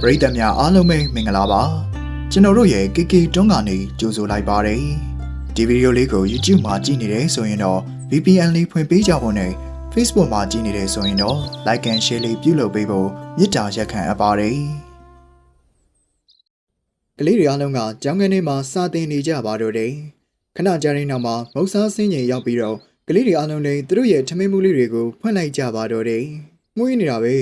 ပရိသတ်များအားလုံးပဲမင်္ဂလာပါကျွန်တော်တို့ရဲ့ KK တွန်းကနေကြိုဆိုလိုက်ပါတယ်ဒီဗီဒီယိုလေးကို YouTube မှာကြည့်နေတယ်ဆိုရင်တော့ VPN လေးဖွင့်ပေးကြဖို့နဲ့ Facebook မှာကြည့်နေတယ်ဆိုရင်တော့ Like and Share လေးပြုလုပ်ပေးဖို့မေတ္တာရက်ခံအပ်ပါတယ်ကလေးတွေအားလုံးကကျောင်းကနေမှာစာသင်နေကြပါတော့တယ်ခဏကြာရင်နောက်မှာမုတ်စားဆင်းချိန်ရောက်ပြီးတော့ကလေးတွေအားလုံးလည်းသူတို့ရဲ့ထမင်းမှုလေးတွေကိုဖွင့်လိုက်ကြပါတော့တယ်ငွေးနေတာပဲ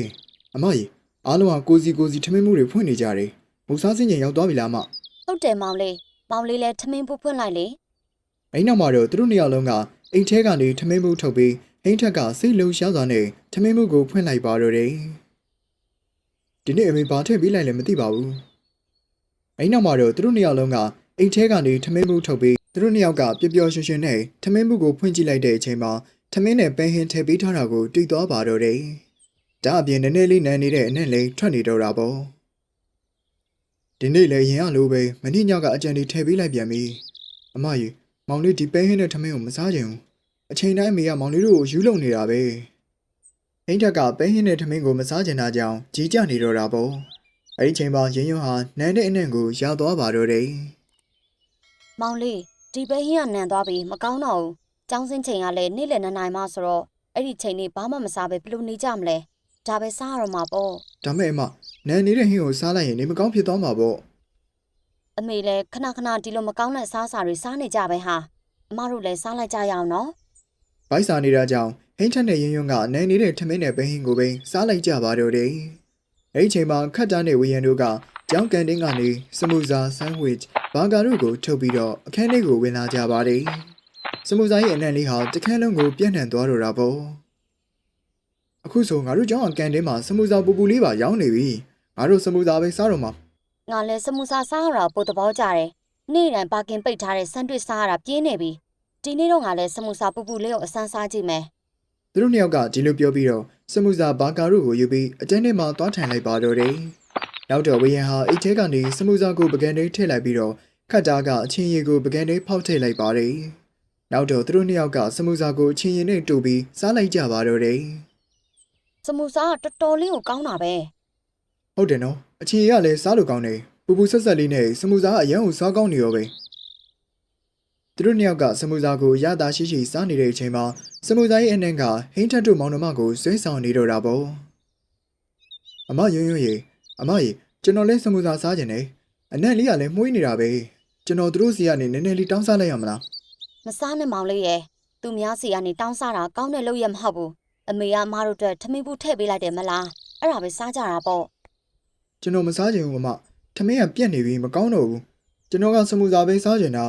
အမကြီး အားလုံးကကိုစီကိုစီထမင်းမှုတွေဖွင့်နေကြတယ်။မုတ်စားစင်ချိန်ရောက်သွားပြီလားမဟုတ်တယ်မောင်လေးမောင်လေးလည်းထမင်းဖို့ဖွင့်လိုက်လေ။အဲ့နောက်မှာတော့သူတို့နှစ်ယောက်လုံးကအိမ်ထဲကနေထမင်းမှုထုတ်ပြီးဟိန်းထက်ကစိတ်လုံရှားစွာနဲ့ထမင်းမှုကိုဖွင့်လိုက်ပါတော့တယ်။ဒီနေ့အမေဘာထည့်ပေးလိုက်လဲမသိပါဘူး။အဲ့နောက်မှာတော့သူတို့နှစ်ယောက်လုံးကအိမ်ထဲကနေထမင်းမှုထုတ်ပြီးသူတို့နှစ်ယောက်ကပျော်ပျော်ရွှင်ရွှင်နဲ့ထမင်းမှုကိုဖွင့်ကြည့်လိုက်တဲ့အချိန်မှာထမင်းနဲ့ပဲဟင်းထည့်ပေးထားတာကိုတွေ့သွားပါတော့တယ်။ ဒါအပြင်နည်းနည်းလေးနန်းနေတဲ့အနဲ့လေးထွက်နေတော့တာပေါ့။ဒီနေ့လည်းရင်ရလို့ပဲမနေ့ညကအကြံဒီထည့်ပေးလိုက်ပြန်ပြီအမကြီးမောင်လေးဒီပဲဟင်းနဲ့ထမင်းကိုမစားချင်ဘူးအချိန်တိုင်းအမေကမောင်လေးတို့ကိုယူလုံနေတာပဲဟိန်းထက်ကပဲဟင်းနဲ့ထမင်းကိုမစားချင်တာကြောင့်ကြီးကြနေတော့တာပေါ့အဲ့ဒီချိန်မှာရင်ရွဟာနန်းတဲ့အနှံ့ကိုရသွားပါတော့တယ်မောင်လေးဒီပဲဟင်းကနန်သွားပြီမကောင်းတော့ဘူးចောင်းစင်းချိန်ကလည်းနေ့လည်နှစ်နိုင်မှဆိုတော့အဲ့ဒီချိန်လေးဘာမှမစားပဲဘယ်လိုနေကြမလဲ ဒါပဲစားရတော့မှာပေါ့ဒါမဲ့အမနန်းနေတဲ့ဟင်းကိုစားလိုက်ရင်နေမကောင်းဖြစ်သွားမှာပေါ့အမေလည်းခဏခဏဒီလိုမကောင်းတဲ့စားစာတွေစားနေကြပဲဟာအမတို့လည်းစားလိုက်ကြရအောင်နော်ဗိုက်စာနေတာကြောင့်ဟိန်းထက်နဲ့ရင်ရွကနန်းနေတဲ့ထမင်းနဲ့ပဲဟင်းကိုပဲစားလိုက်ကြပါတော့တယ်အဲ့ဒီချိန်မှာခတ်တားနဲ့ဝီယန်တို့ကကျောင်းကန်တင်းကနေစမူဇာဆန်ဝစ်ဘာဂါတို့ကိုထုတ်ပြီးတော့အခန်းလေးကိုဝင်လာကြပါတယ်။စမူဇာရဲ့အနံ့လေးဟာတခန်းလုံးကိုပြန့်နှံ့သွားတော့တာပေါ့။ အခုဆိုငါတို့ကျောင်းအကန်တင်းမှာစမူဇာပူပူလေးပါရောင်းနေပြီ။ငါတို့စမူဇာပဲစားတော့မှာငါလည်းစမူစာစားရတာပိုသဘောကျတယ်နေ့တိုင်းပါကင်ပိတ်ထားတဲ့ဆန်တွစ်စားရတာပြင်းနေပြီဒီနေ့တော့ငါလည်းစမူစာပူပူလေးကိုအစမ်းစားကြည့်မယ်။သူတို့နှစ်ယောက်ကဒီလိုပြောပြီးတော့စမူဇာဘာဂါတို့ကိုယူပြီးအတန်းထဲမှာသွားထိုင်လိုက်ပါတော့တယ်။နောက်တော့ဝီယန်ဟာအိတ်ထဲကနေစမူဇာကိုပကံထဲထည့်လိုက်ပြီးတော့ခတ်တာကအချင်းရည်ကိုပကံထဲဖောက်ထည့်လိုက်ပါတယ်။နောက်တော့သူတို့နှစ်ယောက်ကစမူဇာကိုအချင်းရည်နဲ့တူပြီးစားလိုက်ကြပါတော့တယ်။ စမူစာကတော်တော်လေးကိုကောင်းတာပဲဟုတ်တယ်နော်အချီရလည်းစားလို့ကောင်းတယ်ပူပူဆက်ဆက်လေးနဲ့စမူစာအရန်ကိုစားကောင်းနေရောပဲသူတို့နှစ်ယောက်ကစမူစာကိုရတာရှိရှိစားနေတဲ့အချိန်မှာစမူစာရဲ့အနှံ့ကဟင်းထက်တို့မောင်နှမကိုဆွဲဆောင်နေတော့တာပေါ့အမယွန်းယွန်းရေအမရေကျွန်တော်လည်းစမူစာစားကျင်တယ်အနံ့လေးကလည်းမှုေးနေတာပဲကျွန်တော်တို့စီကနေနည်းနည်းလေးတောင်းစားလိုက်ရမလားမစားနဲ့မောင်လေးရဲ့သူများစီကနေတောင်းစားတာကောင်းတဲ့လုပ်ရမဟုတ်ဘူး အမေကအမားတို့အတွက်ထမင်းဘူးထည့်ပေးလိုက်တယ်မလားအဲ့ဒါပဲစားကြတာပေါ့ကျွန်တော်မစားချင်ဘူးအမထမင်းကပြက်နေပြီမကောင်းတော့ဘူးကျွန်တော်ကစမူစာပဲစားချင်တာ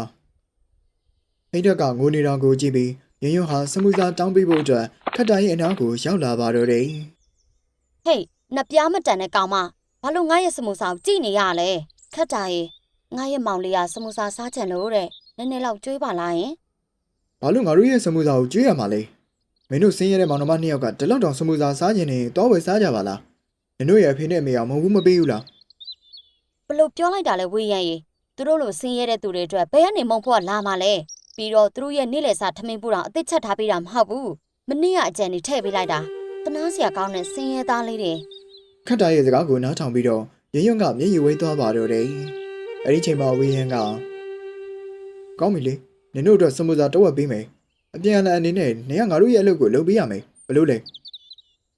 ဟိတ်တက်ကငိုနေတာကိုကြည့်ပြီးရင်းရွဟာစမူစာတောင်းပေးဖို့အတွက်ခတ်တာရဲ့အနားကိုရောက်လာပါတော့တယ်ဟေးနှစ်ပြားမတန်တဲ့ကောင်မဘာလို့ငါရဲ့စမူစာကိုကြည့်နေရလဲခက်တာရဲ့ငါရဲ့မောင်လေးကစမူစာစားချင်လို့တဲ့နည်းနည်းလောက်ကြွေးပါလားယင်ဘာလို့ငါတို့ရဲ့စမူစာကိုကြွေးရမှာလဲ မင်းတို့ဆင်းရဲတဲ့မောင်နှမနှစ်ယောက်ကဒီလောက်တောင်စမူစာစားချင်နေတော့ဝယ်စားကြပါလားမင်းတို့ရဲ့အဖေနဲ့အမေကမဟုတ်ဘူးမပေးဘူးလားဘလို့ပြောလိုက်တာလဲဝေးရန်ရေသူတို့လိုဆင်းရဲတဲ့သူတွေအတွက်ဘယ်ကနေမုံဖို့လာမှာလဲပြီးတော့သူတို့ရဲ့နေ့လည်စာထမင်းပူတာအသစ်ချက်ထားပေးတာမဟုတ်ဘူးမနေ့ကအကြံနေထည့်ပေးလိုက်တာတနာစရာကောင်းတဲ့ဆင်းရဲသားလေးတွေခတ်တာရဲ့စကားကိုနားထောင်ပြီးတော့ရင်းရွကမျက်ရည်ဝဲသွားပါတော့တယ်အဲ့ဒီချိန်မှာဝီယန်ကကောင်းပြီလေနင်တို့အတွက်စမူစာတော့ဝက်ပေးမယ် အပြန်အလှန်အနေနဲ့နေကငါတို့ရဲ့အလုပ်ကိုလုပ်ပေးရမယ်ဘလို့လဲ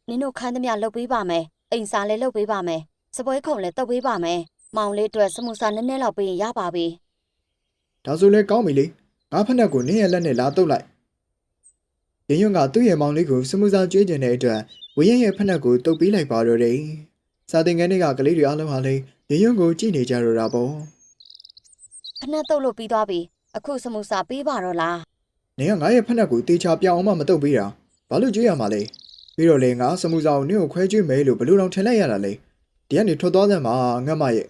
နင်တို့ခန်းသမျှလုပ်ပေးပါမယ်အိမ်စာလည်းလုပ်ပေးပါမယ်စပွဲခုံလည်းတုပ်ပေးပါမယ်မောင်လေးအတွက်စမူစာနည်းနည်းလောက်ပေးရင်ရပါပြီဒါဆိုလဲကောင်းပြီလေငါဖက်နှက်ကိုနင်းရဲ့လက်နဲ့လာတုပ်လိုက်ရင်းရွကသူ့ရဲ့မောင်လေးကိုစမူစာကျွေးကျင်တဲ့အတွက်ဝင်းရင်ရဲ့ဖက်နှက်ကိုတုပ်ပေးလိုက်ပါတော့တယ်စာသင်ခန်းတွေကကလေးတွေအားလုံးဟာလည်းရင်းရွကိုကြည့်နေကြတော့တာပေါ့ဖနှက်တုပ်လို့ပြီးသွားပြီအခုစမူစာပေးပါတော့လား နင်ကငါရဲ့ဖက်နှက်ကိုတေချာပြောင်းအောင်မှမတုပ်ပေးတာဘာလို့ကြွေးရမှာလဲပြီးတော့လေငါစမူစာကိုနင့်ကိုခွဲကျွေးမယ်လို့ဘလို့တော့ထင်လိုက်ရတာလေဒီကနေထွက်သွားစမ်းမှာငတ်မရဲ့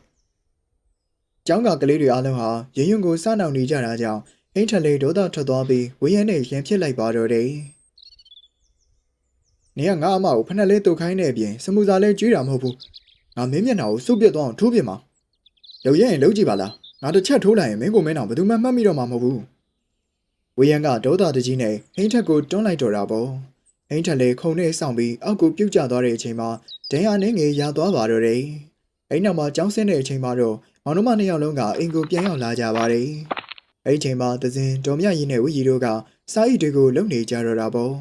ကျောင်းကကလေးတွေအားလုံးဟာရင်းရွကိုစနှောင်နေကြတာကြောင့်ဟိန်းထလေးဒေါသထွက်သွားပြီးဝင်းရဲနဲ့ရန်ဖြစ်လိုက်ပါတော့တယ်နင်ကငါအမကိုဖက်နှက်လေးတုပ်ခိုင်းတဲ့အပြင်စမူစာလေးကျွေးတာမဟုတ်ဘူးငါမင်းမျက်နှာကိုစုပ်ပြတ်သွားအောင်ထိုးပြစ်မှာလုံရဲရင်လုံကြည့်ပါလားငါတစ်ချက်ထိုးလိုက်ရင်မင်းကိုမင်းအောင်ဘယ်သူမှမှတ်မိတော့မှာမဟုတ်ဘူး ဝေယံကဒေါသတကြီးနဲ့ဟိန်းထက်ကိုတွန်းလိုက်တော့တာပေါ့ဟိန်းထက်လည်းခုံနဲ့စောင့်ပြီးအောက်ကိုပြုတ်ကျသွားတဲ့အချိန်မှာဒဏ်ရာနဲ့ငယ်ရသွားပါတော့တယ်အဲ့နောက်မှာကြောင်းဆင်းတဲ့အချိန်မှာတော့မောင်နှမနှစ်ယောက်လုံးကအိမ်ကိုပြန်ရောက်လာကြပါတယ်အဲ့ဒီအချိန်မှာသဇင်ဒေါ်မြရီနဲ့ဝီရီတို့ကစာအိတ်တွေကိုလုံနေကြတော့တာပေါ့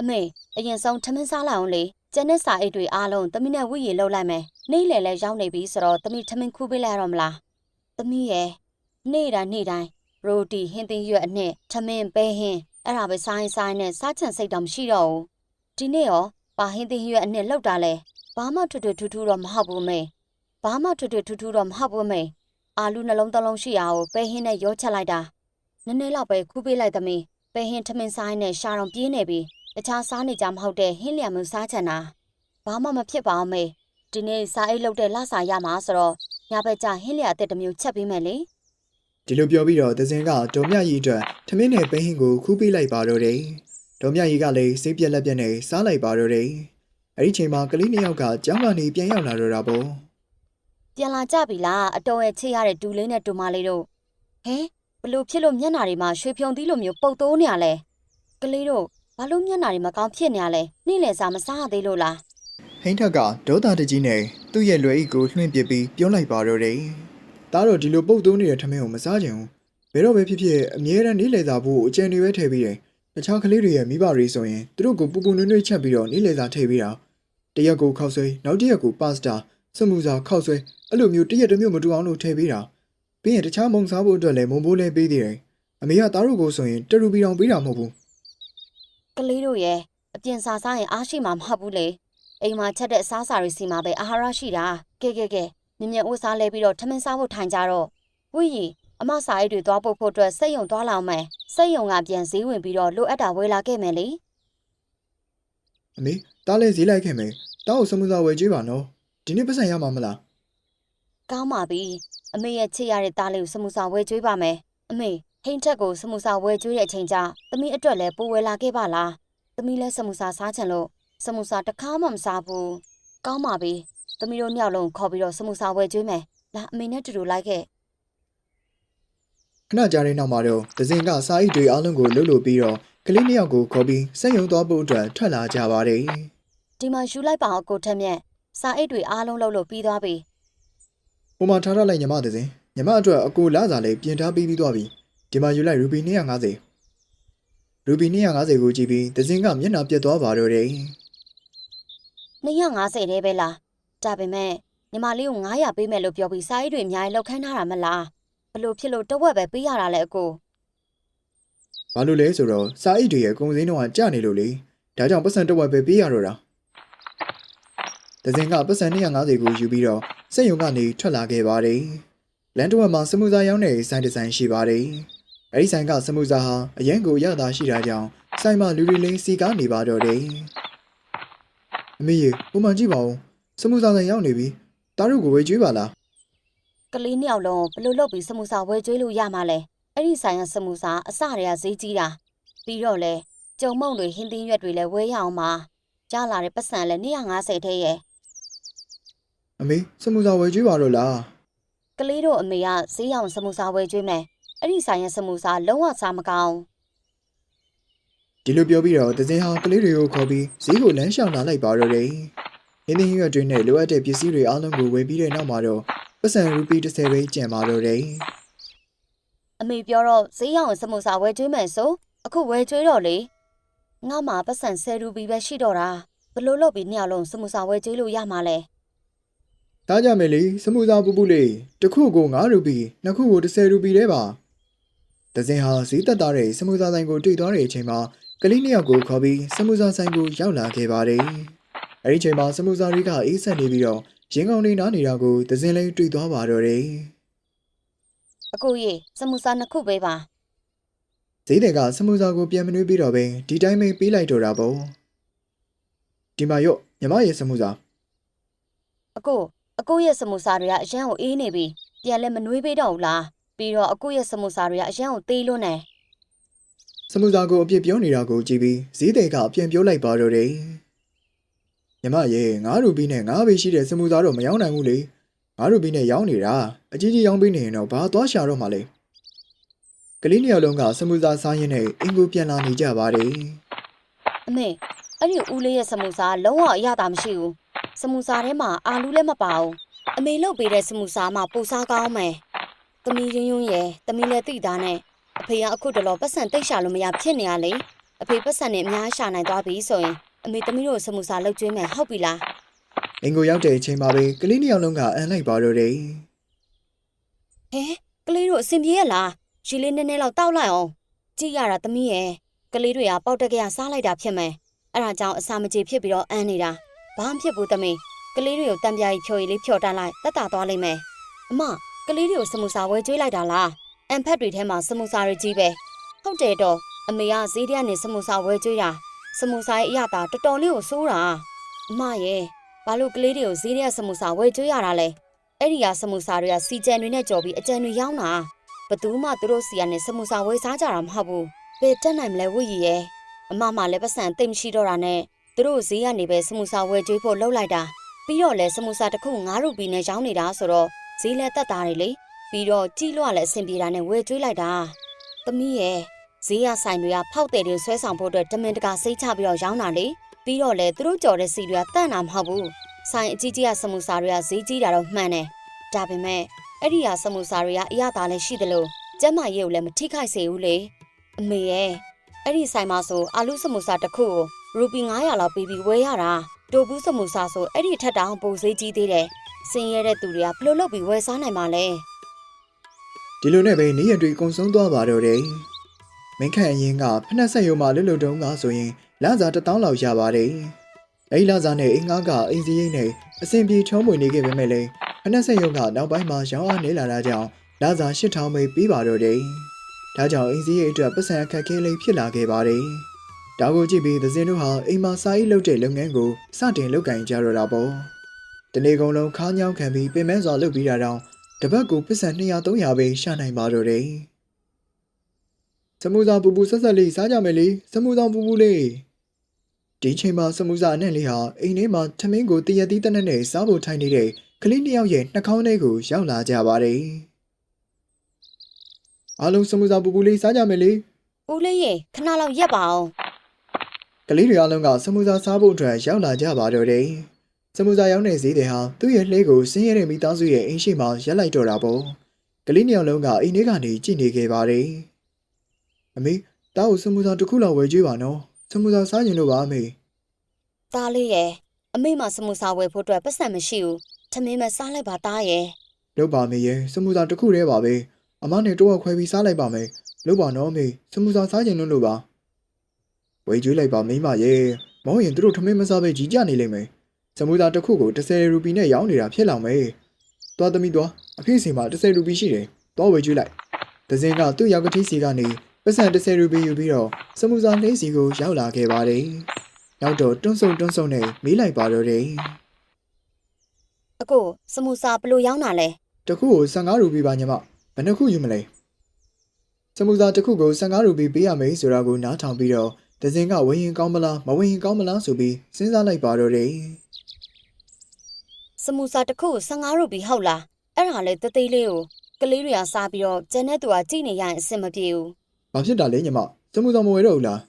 အမေအရင်ဆုံးထမင်းစားလိုက်အောင်လေကျန်တဲ့စာအိတ်တွေအားလုံးသမီးနဲ့ဝိရည်လောက်လိုက်မယ်နေ့လယ်လဲရောက်နေပြီဆိုတော့သမီးထမင်းခူးပေးလိုက်ရတော့မလားသမီးရဲ့နေ့တိုင်းနေ့တိုင်း ရိုတီဟင်းသီးရွက်အနှစ်ထမင်းပဲဟင်းအဲ့ဒါပဲစားရင်စားရင်နဲ့စားချင်စိတ်တော့မရှိတော့ဘူးဒီနေ့ရောဘာဟင်းသီးရွက်အနှစ်လောက်တာလဲဘာမှထွတ်ထွတ်ထူးထူးတော့မဟုတ်ဘူးမေဘာမှထွတ်ထွတ်ထူးထူးတော့မဟုတ်ဘူးမေအာလူနှလုံးသလုံးရှိရာကိုပဲဟင်းနဲ့ရောချက်လိုက်တာနည်းနည်းတော့ပဲခူးပေးလိုက်သမီးပဲဟင်းထမင်းစားရင်နဲ့ရှာတော့ပြေးနေပြီတခြားစားနေကြမဟုတ်တဲ့ဟင်းလျံမျိုးစားချင်တာဘာမှမဖြစ်ပါအောင်မေဒီနေ့စားအိတ်လုပ်တဲ့လစာရမှာဆိုတော့ညဘက်ကျဟင်းလျံအသစ်တစ်မျိုးချက်ပေးမယ်လေ ဒီလိုပြောပြီးတော့သဇင်ကဒေါ်မြရီအတွက်ထမင်းနဲ့ပဲဟင်းကိုခူးပေးလိုက်ပါတော့တယ်ဒေါ်မြရီကလည်းစိတ်ပြက်လက်ပြက်နဲ့စားလိုက်ပါတော့တယ်အဲ့ဒီချိန်မှာကလေးနှစ်ယောက်ကကြောင်းကနေပြန်ရောက်လာတော့တာပေါ့ပြန်လာကြပြီလားအတော်ရဲ့ချစ်ရတဲ့ဒူလေးနဲ့ဒူမလေးတို့ဟဲဘလို့ဖြစ်လို့မျက်နာတွေမှာရွှေဖြုံသီးလိုမျိုးပုတ်တိုးနေရလဲကလေးတို့ဘာလို့မျက်နာတွေမကောင်းဖြစ်နေရလဲနေ့လယ်စာမစားရသေးလို့လားဟိန်းထက်ကဒေါသတကြီးနဲ့သူ့ရဲ့လွယ်အိတ်ကိုလွှင့်ပစ်ပြီးပြောလိုက်ပါတော့တယ်။ ဒါတော့ဒီလိုပုတ်သွင်းနေတဲ့ထမင်းကိုမစားချင်ဘူး။ဘယ်တော့ပဲဖြစ်ဖြစ်အမြဲတမ်းနေလေသာဖို့အကြံတွေပဲထည့်ပြီးတယ်။တခြားကလေးတွေရဲ့မိဘတွေဆိုရင်သူတို့ကိုပူပူနွေ့နွေ့ချက်ပြီးတော့နေလေသာထည့်ပြီးတာ။တရက်ကိုခောက်ဆွဲနောက်တရက်ကိုပါစတာစမူစာခောက်ဆွဲအဲ့လိုမျိုးတရက်တစ်မျိုးမတူအောင်လို့ထည့်ပေးတာ။ပြီးရင်တခြားမုံစားဖို့အတွက်လည်းမုံဘိုးလေးပေးသေးတယ်။အမေကသားတို့ကိုဆိုရင်တရူပီတောင်ပေးတာမဟုတ်ဘူးကလေးတို့ရဲ့အပြင်စာစားရင်အားရှိမှာမဟုတ်ဘူးလေအိမ်မှာချက်တဲ့အစားအစာတွေစီမှာပဲအာဟာရရှိတာကဲကဲကဲ မြင်မြင်အိုးစားလဲပြီးတော့ထမင်းစားဖို့ထိုင်ကြတော့ဝိရီအမစာအိတ်တွေသွားပုတ်ဖို့အတွက်စိတ်ယုံသွားလောင်မယ်စိတ်ယုံကပြန်ဈေးဝင်ပြီးတော့လိုအပ်တာဝယ်လာခဲ့မယ်လေ။အမေတားလဲဈေးလိုက်ခဲ့မယ်။တားကိုစမူစာဝယ်ကြွေးပါနော်။ဒီနေ့ပတ်စံရမှာမလား။ကောင်းပါပြီအမေရဲ့ချစ်ရတဲ့သားလေးကိုစမှုစာဝယ်ကျွေးပါမယ်အမေဟိန်းထက်ကိုစမှုစာဝယ်ကျွေးတဲ့အချိန်ကျသမီးအတွက်လည်းပိုဝယ်လာခဲ့ပါလားသမီးလည်းစမှုစာစားချင်လို့စမှုစာတစ်ခါမှမစားဘူးကောင်းပါပြီ သမီးတို့ညောက်လုံးခေါ်ပြီးတော့စမှုစာဝယ်ကျွေးမယ်လာအမေနဲ့တူတူလိုက်ခဲ့ခဏကြာတဲ့နောက်မှာတော့ဒဇင်ကစာအိတ်တွေအားလုံးကိုလှုပ်လှုပ်ပြီးတော့ကလေးနှစ်ယောက်ကိုခေါ်ပြီးစက်ရုံသွားဖို့အတွက်ထွက်လာကြပါတယ်ဒီမှာယူလိုက်ပါအောင်ကိုထက်မြက်စာအိတ်တွေအားလုံးလှုပ်လို့ပြီးသွားပြီ။ဟိုမှာထားထားလိုက်ညီမဒဇင်ညီမအတွက်အကိုလာစားလေးပြင်ထားပြီးပြီးသွားပြီ။ဒီမှာယူလိုက်ရူပီ250ရူပီ250ကိုကြည့်ပြီးဒဇင်ကမျက်နှာပြက်သွားပါတော့တယ်250တည်းပဲလား ဒါပေမဲ့ညီမလေးကို900ပေးမယ်လို့ပြောပြီးစာအိတ်တွေအများကြီးလောက်ခိုင်းထားတာမလားဘလို့ဖြစ်လို့တဝက်ပဲပေးရတာလဲအကို။ဘာလို့လဲဆိုတော့စာအိတ်တွေရဲ့ကုန်စည်နှုန်းကကျနေလို့လေ။ဒါကြောင့်ပတ်စံတစ်ဝက်ပဲပေးရတော့တာ။ဒဇင်ကပတ်စံ250ကိုယူပြီးတော့စက်ရုံကနေထွက်လာခဲ့ပါတယ်။လန်တဝက်မှာစမူစာရောင်းတဲ့ဆိုင်ဒီဇိုင်းရှိပါတယ်။အဲဒီဆိုင်ကစမူစာဟာအရန်ကိုရတာရှိတာကြောင့်ဆိုင်မှာလူတွေလင်းစီကားနေပါတော့တယ်။အမေရေဟိုမှကြည့်ပါဦး။ စမူစာဆိုင်ရောက်နေပြီ။တားတို့ကိုဝေးကျွေးပါလားကလေးနှစ်ယောက်လုံးဘလို့လုပ်ပြီးစမှုစာဝယ်ကျွေးလို့ရမှာလဲအဲ့ဒီဆိုင်ကစမှုစာအစတွေကဈေးကြီးတာပြီးတော့လဲကြုံမုံတွေဟင်းသီးရွက်တွေလည်းဝယ်ရအောင်ပါကြားလာတဲ့ပတ်စံလည်း250ထဲရဲ့။အမေစမူစာဝေးကျွေးပါတော့လားကလေးတို့အမေကဈေးရောင်စမှုစာဝယ်ကျွေးမယ်အဲ့ဒီဆိုင်ရဲ့စမှုစာလုံးဝစားမကောင်း။ဒီလိုပြောပြီးတော့ဒဇင်ဟာကလေးတွေကိုခေါ်ပြီးဈေးကိုလမ်းလျှောက်လာလိုက်ပါတော့တယ်။ ရင်းနှီးရွက်တွေနဲ့လိုအပ်တဲ့ပစ္စည်းတွေအားလုံးကိုဝယ်ပြီးတဲ့နောက်မှာတော့ပတ်စံရူပီ30ပဲကျန်ပါတော့တယ်။အမေပြောတော့ဈေးရောင်စမှုစာဝယ်ကျွေးမယ်ဆိုအခုဝယ်ကျွေးတော့လေငါမှပတ်စံ10ရူပီပဲရှိတော့တာဘလို့လုပ်ပြီးနှစ်ယောက်လုံးစမှုစာဝယ်ကျွေးလို့ရမှာလဲဒါကြမယ်လေစမှုစာပူပူလေးတစ်ခုကို9ရူပီနှစ်ခုကို10ရူပီလဲပါဒဇင်ဟာဈေးသက်သားတဲ့စမှုစာဆိုင်ကိုတွေ့သွားတဲ့အချိန်မှာကလေးနှစ်ယောက်ကိုခေါ်ပြီးစမှုစာဆိုင်ကိုရောက်လာခဲ့ပါတယ် အဲဒီအချိန်မှာစမှုစာတွေကအေးဆက်နေပြီးတော့ရင်းကောင်းလေးနားနေတာကိုဒဇင်လေးတွေ့သွားပါတော့တယ်အကိုကြီးစမှုစာနှစ်ခုပေးပါဈေးတွေကစမှုစာကိုပြန်မနှွေးပြီးတော့ပဲဒီတိုင်းပဲပေးလိုက်တော့တာပေါ့ဒီမှာရော့ညီမရဲ့စမှုစာအကိုအကိုရဲ့စမှုစာတွေကအရန်ကိုအေးနေပြီပြန်လဲမနှွေးပေးတော့ဘူးလားပြီးတော့အကိုရဲ့စမှုစာတွေကအရန်ကိုသေးလွန်းနေစမှုစာကိုအပြစ်ပြောနေတာကိုကြည့်ပြီးဈေးတွေကပြန်ပြောလိုက်ပါတော့တယ် ညီမရဲ့9ရူပီနဲ့9ဘေးရှိတဲ့စမှုစာတော့မရောင်းနိုင်ဘူးလေ9ရူပီနဲ့ရောင်းနေတာအကြီးကြီးရောင်းပေးနေရင်တော့ဘာသွားရှာတော့မှလဲကလေးနှစ်ယောက်လုံးကစမှုစာစားရင်းနဲ့အင်ကိုပြန်လာနေကြပါတယ်အမေအဲ့ဒီဦးလေးရဲ့စမှုစာလုံးဝအရသာမရှိဘူးစမူစာထဲမှာအာလူးလည်းမပါဘူးအမေလုပ်ပေးတဲ့စမူစာမှပူစားကောင်းမယ်သမီးယွန်းယွန်းရဲ့သမီးလည်းတိသားနဲ့အဖေကအခုတလောပတ်စံတိတ်ရှာလို့မရဖြစ်နေရလေအဖေပတ်စံနဲ့အများရှာနိုင်သွားပြီဆိုရင် အမေသမီးတို့စမူစာလုပ်ကျွေးမယ်ဟုတ်ပြီလား။အင်ကိုရောက်တဲ့အချိန်မှာပဲကလေးနှစ်ယောက်လုံးကအန်လိုက်ပါတော့တယ်ဟဲကလေးတို့အဆင်ပြေရလားရီလေးနည်းနည်းလောက်တောက်လိုက်အောင်ကြည့်ရတာသမီးရဲ့ကလေးတွေကပေါက်တက်ကရစားလိုက်တာဖြစ်မယ်အဲ့ဒါကြောင့်အစာမကြေဖြစ်ပြီးတော့အန်းနေတာဘာမှဖြစ်ဘူးသမီးကလေးတွေကိုတံပြားကြီးဖြိုရည်လေးဖြော်တန်းလိုက်တက်တာသွားလိမ့်မယ်အမကလေးတွေကိုစမူစာဝဲကျွေးလိုက်တာလားအန်ဖက်တွေထဲမှာစမူစာတွေကြီးပဲဟုတ်တယ်တော့အမေကဈေးထဲကနေစမူစာဝဲကျွေးတာ စမူစာရဲ့အရသာတော်တော်လေးကိုစိုးတာအမရဲ့ဘာလို့ကလေးတွေကိုဈေးထဲကစမူစာဝဲကျွေးရတာလဲအဲ့ဒီကစမူစာတွေကစီကြံတွေနဲ့ကြော်ပြီးအကြံတွေရောင်းတာဘသူမှသူတို့စီကနေစမူစာဝယ်စားကြတာမဟုတ်ဘူးဘယ်တက်နိုင်မလဲဝိရီရဲ့အမမလည်းပတ်စံတိတ်မရှိတော့တာနဲ့သူတို့ဈေးကနေပဲစမူစာဝယ်ကျွေးဖို့လှုပ်လိုက်တာပြီးတော့လဲစမူစာတစ်ခု9ရူပီနဲ့ရောင်းနေတာဆိုတော့ဈေးလည်းတက်တာတွေလေပြီးတော့ကြီးလွှလည်းအဆင်ပြေတာနဲ့ဝယ်ကျွေးလိုက်တာသမီးရဲ့ ဈေးရဆိုင်တွေကဖောက်တယ်တွေဆွဲဆောင်ဖို့အတွက်တမင်တကာစိတ်ချပြီးတော့ရောင်းတာလေပြီးတော့လဲသူတို့ကြော်တဲ့စီတွေကတန့်တာမဟုတ်ဘူးဆိုင်အကြီးကြီးကစမူစာတွေကဈေးကြီးတာတော့မှန်တယ်ဒါပေမဲ့အဲ့ဒီဟာစမူစာတွေကအရသာလည်းရှိတယ်လို့ကျမ်းမာရေးကိုလည်းမထိခိုက်စေဘူးလေအမေရဲ့အဲ့ဒီဆိုင်မှာဆိုအာလူစမူစာတစ်ခုကိုရူပီ900လောက်ပေးပြီးဝယ်ရတာတိုဘူးစမူစာဆိုအဲ့ဒီထက်တောင်ပိုဈေးကြီးသေးတယ်စင်ရဲတဲ့သူတွေကဘယ်လိုလုပ်ပြီးဝယ်စားနိုင်မှာလဲ။ဒီလိုနဲ့ပဲနေရတွေကုံဆုံးသွားပါတော့တယ်။ မင်းခန့်အရင်ကဖက်နှက်ဆက်ရုံမှာလွတ်လွတ်တုံးကဆိုရင်လစာတစ်တောင်းလောက်ရပါတယ်။အဲဒီလစာနဲ့အင်္ဂါကအင်စည်းရိတ်နဲ့အဆင်ပြေချုံးမွေနေခဲ့ပေမဲ့လည်းဖက်နှက်ဆက်ရုံကနောက်ပိုင်းမှာရောင်းအားနေလာတာကြောင့်လစာ8000ပဲပြီးပါတော့တယ်။ဒါကြောင့်အင်စည်းရိတ်အတွက်ပတ်စံအခက်အခဲလေးဖြစ်လာခဲ့ပါတယ်။ဒါကိုကြည့်ပြီးသဇင်တို့ဟာအိမ်မှာစာရေးလုပ်တဲ့လုပ်ငန်းကိုစတင်လုပ်ကင်ကြတော့တာပေါ့။တနေ့ကုန်လုံးခါးညောင်းခံပြီးပင်မစွာလုပ်ပြီးတာတောင်တပတ်ကိုပစ္စံ200 300ပဲရှာနိုင်ပါတော့တယ်။ စမူစာပူပူဆက်ဆက်လေးစားကြမယ်လေစမူစာပူပူလေးဒီချိန်မှာစမူစာအနဲ့လေးဟာအိမ်ထဲမှာထမင်းကိုတရက်သီးတစ်နက်နဲ့စားဖို့ထိုင်နေတဲ့ကလေးနှစ်ယောက်ရဲ့နှာခေါင်းထဲကိုရောက်လာကြပါတယ်။အားလုံးစမူစာပူပူလေးစားကြမယ်လေဦးလေးရေခဏလောက်ရက်ပါအောင်ကလေးတွေအားလုံးကစမူစာစားဖို့အတွက်ရောက်လာကြပါတော့တယ်။စမူစာရောက်တဲ့ဈေးတဲ့ဟာသူ့ရဲ့လှဲကိုဆင်းရဲတဲ့မိသားစုရဲ့အိမ်ရှိမှာရက်လိုက်တော့တာပေါ့။ကလေးနှစ်ယောက်လုံးကအိမ်ထဲကနေကြည့်နေခဲ့ပါတယ်။ အမေတားကိုစမူစာတစ်ခုလောက်ဝယ်ကြွေးပါနော်။စမူစာစားရင်လို့ပါအမေသားလေးရေအမေမစမူစာဝယ်ဖို့အတွက်ပတ်စံမရှိဘူးထမင်းမစားလိုက်ပါသားရေ။လုပ်ပါမေရဲ့စမူစာတစ်ခုတည်းပါပဲ။အမနဲ့တော့ခွဲပြီးစားလိုက်ပါမယ်။လုပ်ပါနော်အမေစမူစာစားရင်လို့လို့ပါ။ဝယ်ကြွေးလိုက်ပါမိမရဲ့။မောင်ရင်သူတို့ထမင်းမစားပဲကြီးကြနေလိမ့်မယ်။စမူစာတစ်ခုကို30ရူပီနဲ့ရောင်းနေတာဖြစ်လောင်မယ်။သွားသမီးသွားအဖေစီမှာ30ရူပီရှိတယ်။သွားဝယ်ကြွေးလိုက်။ဒဇင်ကသူ့ရောက်ကတိစီကနေ ပတ်စံ30ရူပီယူပြီးတော့စမူစာလေးစီကိုရောက်လာခဲ့ပါတယ်။နောက်တော့တွန်းဆုံတွန်းဆုံနဲ့မေးလိုက်ပါတော့တယ်အကိုစမူစာဘယ်လို့ရောင်းတာလဲ။တစ်ခုကို15ရူပီပါညီမ။ဘယ်နှခုယူမလဲ။စမူစာတစ်ခုကို15ရူပီပေးရမယ်ဆိုတာကိုနားထောင်ပြီးတော့ဒဇင်ကဝယ်ရင်ကောင်းမလားမဝယ်ရင်ကောင်းမလားဆိုပြီးစဉ်းစားလိုက်ပါတော့တယ်စမူစာတစ်ခုကို15ရူပီဟုတ်လားအဲ့ဒါလေတသေးလေးကိုကလေးတွေကစားပြီးတော့ကျန်တဲ့သူကကြည့်နေရရင်အဆင်မပြေဘူး။ ဘာဖြစ်တာလဲညီမ။စမူစာမဝယ်တော့ဘူးလား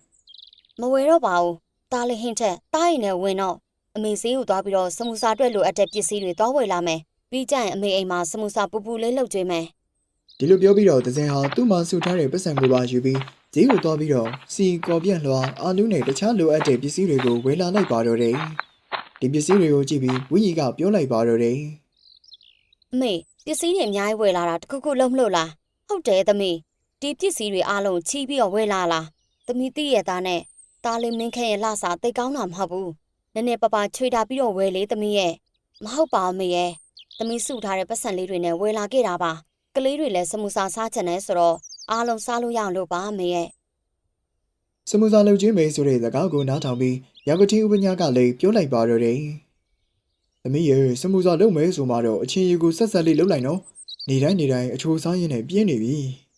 မဝယ်တော့ပါဘူးတားလေးဟင်းချက်တားရင်လည်းဝင်တော့အမေဈေးကိုသွားပြီးတော့စမူစာအတွက်လိုအပ်တဲ့ပစ္စည်းတွေသွားဝယ်လာမယ်ပြီးကြရင်အမေအိမ်မှာစမူစာပူပူလေးလုပ်ကျွေးမယ်။ဒီလိုပြောပြီးတော့ဒဇင်ဟာသူ့မှာစုထားတဲ့ပတ်စံကိုပါယူပြီးဈေးကိုသွားပြီးတော့စီကော်ပြန့်လွှာအာလူးနဲ့တခြားလိုအပ်တဲ့ပစ္စည်းတွေကိုဝယ်လာလိုက်ပါတော့တယ်။ဒီပစ္စည်းတွေကိုကြည့်ပြီးဝင်းကြီးကပြောလိုက်ပါတော့တယ်အမေပစ္စည်းတွေအများကြီးဝယ်လာတာတခုခုလုံးမလို့လားဟုတ်တယ်သမီး ဒီပစ္စည်းတွေအားလုံးချီးပြီးတော့ဝယ်လာလားသမီးသိရသားနဲ့တားလေးမင်းခန့်ရဲ့လှစာတိတ်ကောင်းတာမဟုတ်ဘူးနည်းနည်းပပချွေတာပြီးတော့ဝယ်လေသမီးရဲ့မဟုတ်ပါဘူးအမေရဲ့သမီးစုထားတဲ့ပတ်စံလေးတွေနဲ့ဝယ်လာခဲ့တာပါကလေးတွေလည်းစမူစာစားချင်တယ်ဆိုတော့အားလုံးစားလို့ရအောင်လို့ပါအမေရဲ့။စမူစာလုပ်ချင်းမေးဆိုတဲ့စကားကိုနားထောင်ပြီးရောက်ကတိဥပညာကလည်းပြောလိုက်ပါတော့တယ်။သမီးရေစမူစာလုပ်မယ်ဆိုမှတော့အချင်းရီကိုဆက်ဆက်လေးလုပ်လိုက်နော်။နေတိုင်းနေတိုင်းအချိုးစားရင်းနဲ့ပြင်းနေပြီ။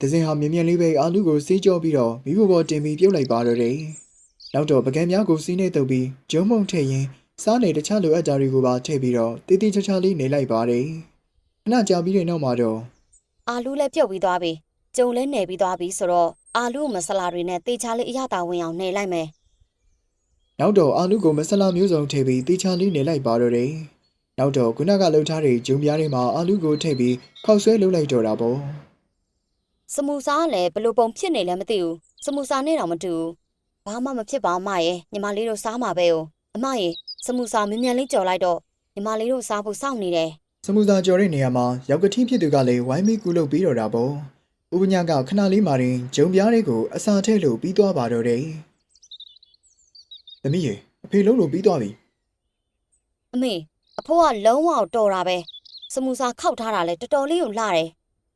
ဒဇင်ဟာမြင်မြန်လေးပဲအာလူးကိုစေးကြောပြီးတော့မိဖို့ပေါ်တင်ပြီးပြုတ်လိုက်ပါတော့တယ်။နောက်တော့ပကံများကိုစီးနေတုပ်ပြီးဂျုံမုံထည့်ရင်စားနေတခြားလိုအပ်တာတွေကိုပါထည့်ပြီးတော့တီတီချာချာလေးနေလိုက်ပါတယ်။ခဏကြာပြီးတဲ့နောက်မှာတော့အာလူးလည်းပြုတ်ပြီးသွားပြီကျုံလည်းနယ်ပြီးသွားပြီဆိုတော့အာလူးမဆလာတွေနဲ့တေချာလေးအရသာဝင်အောင်နှိပ်လိုက်မယ်နောက်တော့အာလူကိုမဆလာမျိုးစုံထည့်ပြီးတေချာလေးနေလိုက်ပါတော့တယ်နောက်တော့ခုနကလှုပ်ထားတဲ့ဂျုံပြားတွေမှာအာလူကိုထည့်ပြီးခောက်ဆွဲလုပ်လိုက်တော့တာပေါ့ စမူစာကလည်းဘလို့ပုံဖြစ်နေလဲမသိဘူးစမူစာနဲ့တော့မတူဘူးဘာမှမဖြစ်ပါအမရဲ့ညီမလေးတို့စားမှာပဲ哦အမရဲ့စမူစာမြန်မြန်လေးကြော်လိုက်တော့ညီမလေးတို့စားဖို့စောင့်နေတယ်စမူစာကြော်တဲ့နေရာမှာရောက်ကတိဖြစ်သူကလည်းဝိုင်းပြီးကူလုပ်ပြီးတော့တာပေါ့ဥပညာကခဏလေးမှရင်ဂျုံပြားတွေကိုအစာထည့်လို့ပြီးသွားပါတော့တယ်သမီးရေအဖေလုံးလို့ပြီးသွားပြီအမေအဖိုးကလုံးဝတော်တာပဲစမူစာခောက်ထားတာလဲတော်တော်လေးကိုလှတယ်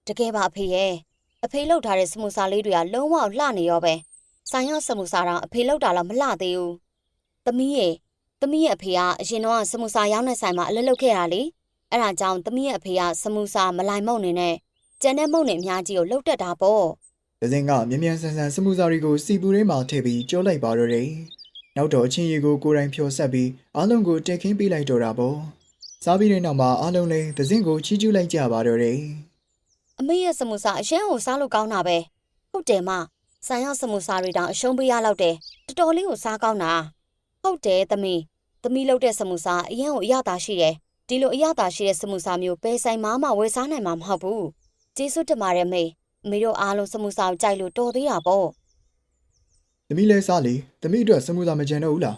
တကယ်ပါအဖေရဲ့ အဖေလောက်ထားတဲ့စမူစာလေးတွေကလုံးဝလှနေရောပဲဆိုင်ရစမူစာတော့အဖေလောက်တာတော့မလှသေးဘူးသမီးရဲ့သမီးရဲ့အဖေကအရင်တော့စမူစာရောင်းတဲ့ဆိုင်မှာအလုပ်လုပ်ခဲ့တာလေအဲ့ဒါကြောင့်သမီးရဲ့အဖေကစမူစာမလိုက်မုံနေနဲ့ကျန်တဲ့မုံနေအများကြီးကိုလှုပ်တက်တာပေါ့ ဒဇင်ကမြ мян ဆန်ဆန်စမူစာတွေကိုစီပူထဲမှာထည့်ပြီးကြောလိုက်ပါတော့တယ်နောက်တော့အချင်းရီကိုကိုယ်တိုင်ဖြော်ဆက်ပြီးအားလုံးကိုတက်ခင်းပေးလိုက်တော့တာပေါ့စားပြီးတဲ့နောက်မှာအားလုံးလည်းဒဇင်ကိုချီးကျူးလိုက်ကြပါတော့တယ် အမေရဲ့စမူစာအရင်ကိုစားလို့ကောင်းတာပဲဟုတ်တယ်မဆိုင်ရောက်စမူစာတွေတောင်အရှုံးပေးရလောက်တယ်တော်တော်လေးကိုစားကောင်းတာဟုတ်တယ်သမီးသမီးလုပ်တဲ့စမူစာအရင်ကိုအရသာရှိတယ်ဒီလိုအရသာရှိတဲ့စမူစာမျိုးပဲဆိုင်မှမှဝယ်စားနိုင်မှာမဟုတ်ဘူးကျေးဇူးတင်ပါတယ်မေအမေတို့အားလုံးစမူစာကိုကြိုက်လို့တော်သေးတာပေါ့သမီးလဲစားလေသမီးအတွက်စမူစာမကြံတော့ဘူးလား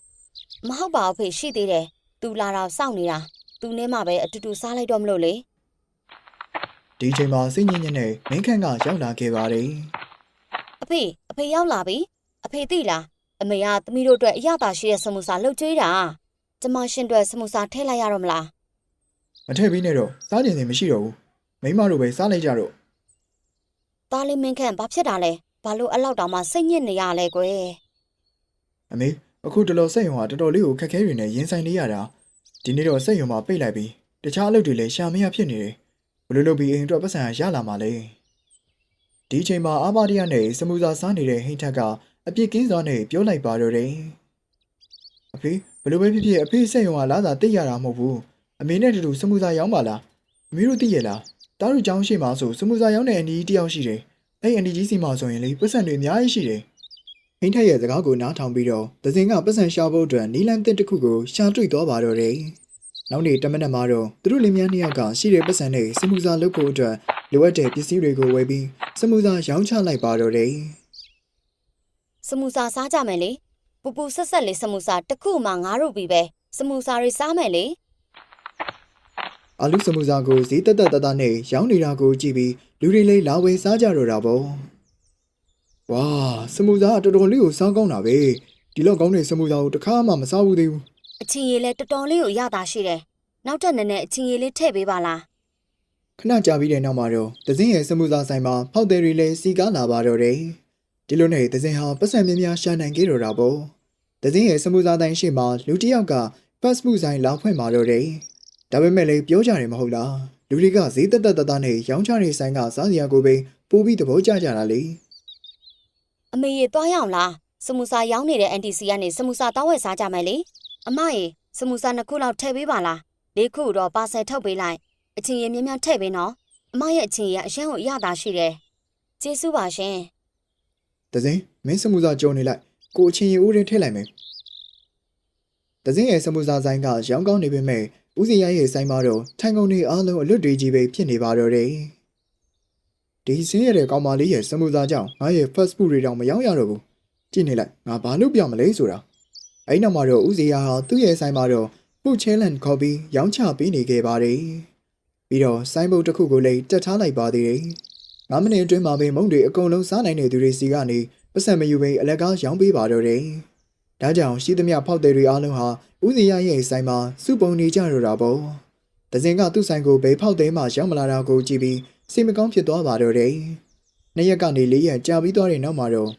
မဟုတ်ပါဘူးဖေရှိသေးတယ်သူလာတော့စောင့်နေတာသူနဲ့မှပဲအတူတူစားလိုက်တော့မလို့လေ ဒီအချိန်မှာစိတ်ညစ်ညစ်နဲ့မင်းခန့်ကရောက်လာခဲ့ပါတယ်အဖေအဖေရောက်လာပြီအဖေသိလားအမေကသမီးတို့အတွက်အရသာရှိတဲ့စမူစာလှုပ်ကြွေးတာကျမရှင်အတွက်စမူစာထည့်လိုက်ရတော့မလားမထည့်ပြီးနဲ့တော့စားကျင်စင်မရှိတော့ဘူးမိမတို့ပဲစားလိုက်ကြတော့သားလေးမင်းခန့်ဘာဖြစ်တာလဲဘာလို့အလောက်တောင်မှစိတ်ညစ်နေရလဲကွယ်အမေအခုတလောစိတ်ရုံကတော်တော်လေးကိုခက်ခဲနေနဲ့ရင်ဆိုင်နေရတာဒီနေ့တော့စိတ်ရုံမှာပိတ်လိုက်ပြီးတခြားအလုပ်တွေလည်းရှာမရဖြစ်နေတယ် ဘယ်လိုလုပ်ပြီးအိမ်အတွက်ပတ်စံရလာမှာလဲဒီအချိန်မှာအာမဒီယာနဲ့စမူစာစားနေတဲ့ဟိန်းထက်ကအပြစ်ကင်းစွာနဲ့ပြောလိုက်ပါတော့တယ်အဖေဘယ်လိုပဲဖြစ်ဖြစ်အဖေစိတ်ရုံကလာတာသိရတာမဟုတ်ဘူးအမေနဲ့တူတူစမူစာရောင်းပါလားအမေတို့သိရလားတားတို့ကျောင်းရှိမှာဆိုစမူစာရောင်းတဲ့အန်ဒီတယောက်ရှိတယ်အဲ့အန်ဒီကြီးစီမှာဆိုရင်လေပတ်စံတွေအများကြီးရှိတယ်ဟင်းထက်ရဲ့စကားကိုနားထောင်ပြီးတော့ဒဇင်ကပတ်စံရှာဖို့အတွက်နီလန်တစ်တစ်ခုကိုရှာတွေ့သွားပါတော့တယ်။ နောက်နေ့တမနက်မှာတော့သူတို့လင်မယားနှစ်ယောက်ကရှိတဲ့ပတ်စံနဲ့စမူစာလုပ်ဖို့အတွက်လိုအပ်တဲ့ပစ္စည်းတွေကိုဝယ်ပြီးစမူစာရောင်းချလိုက်ပါတော့တယ်စမူစာစားကြမယ်လေပူပူဆက်ဆက်လေးစမူစာတစ်ခုမှငါတို့ပြီပဲစမူစာတွေစားမယ်လေ။အာလူစမူစာကိုဈေးတက်တက်တတနဲ့ရောင်းနေတာကိုကြည့်ပြီးလူတွေလည်းလာဝယ်စားကြတော့တာပေါ့။ဝါစမူစာကတော်တော်လေးကိုစားကောင်းတာပဲ။ဒီလောက်ကောင်းတဲ့စမူစာကိုတစ်ခါမှမစားဘူးသေးဘူး အချင်းရည်လဲတော်တော်လေးကိုရတာရှိတယ်နောက်ထပ်နည်းနည်းအချင်းရည်လေးထည့်ပေးပါလား။ခဏကြာပြီးတဲ့နောက်မှာတော့ဒဇင်ရဲ့စမူစာဆိုင်မှာဖောက်တယ်တွေလည်းစီကားလာပါတော့တယ်။ဒီလိုနဲ့ဒဇင်ဟာပတ်စံများများရှာနိုင်ခဲ့တော့တာပေါ့။ဒဇင်ရဲ့စမူစာတိုင်းရှိမှလူတစ်ယောက်က fast food ဆိုင်လာဖွင့်มาတော့တယ်။ဒါပေမဲ့လည်းပြောကြတယ်မဟုတ်လား။လူတွေကဈေးတက်တက်တတနဲ့ရောင်းချတဲ့ဆိုင်ကစားစရာကိုပဲပို့ပြီးသဘောကျကြတာလေအမေရေသွားရအောင်လားစမူစာရောင်းနေတဲ့ NTC ကနေစမူစာတောင်းဝယ်စားကြမယ်လေ အမရေစမူစာနှစ်ခုလောက်ထည့်ပေးပါလားလေးခုတော့ပါဆယ်ထုတ်ပေးလိုက်အချင်းရည်များများထည့်ပေးနော်အမရဲ့အချင်းရည်ကအရှမ်းကိုအရသာရှိတယ်ကျေးဇူးပါရှင်။ဒဇင်မင်းစမူစာကြုံနေလိုက်ကိုအချင်းရီဦးရင်ထည့်လိုက်မယ်။ဒဇင်ရဲ့စမူစာဆိုင်ကရောင်းကောင်းနေပေမဲ့ဦးစီရရဲ့ဆိုင်မှာတော့ထိုင်ကုန်တွေအားလုံးအလွတ်တွေကြီးပဲဖြစ်နေပါတော့တယ်။ဒီစင်းရတဲ့ကောင်မလေးရဲ့စမူစာကြောင့်ငါရဲ့ fast food တွေတောင်မရောင်းရတော့ဘူး။ကြည့်နေလိုက်ငါဘာလို့ပြမလဲဆိုတာ။ အဲ့နောက်မှာတော့ဦးစီရဟာသူ့ရဲ့ဆိုင်မှာတော့ food challenge coffee ရောင်းချပေးနေခဲ့ပါတယ်။ပြီးတော့ဆိုင်ဘုတ်တစ်ခုကိုလည်းတက်ထားလိုက်ပါသေးတယ်။ငါးမိနစ်အတွင်းမှာပဲမုံတွေအကုန်လုံးစားနိုင်တဲ့သူတွေစီကနေပတ်စံမယူဘဲအလက်ကားရောင်းပေးပါတော့တယ်။ဒါကြောင့်ရှိသမျှဖောက်တယ်တွေအားလုံးဟာဦးစီရရဲ့ဆိုင်မှာစုပုံနေကြတော့တာပေါ့။ဒဇင်ကသူ့ဆိုင်ကိုဘဲဖောက်တယ်မှရောက်မလာတာကိုကြည့်ပြီးစိတ်မကောင်းဖြစ်သွားပါတော့တယ်။နှစ်ရက်ကနေလေးရက်ကြာပြီးသွားတဲ့နောက်မှာတော့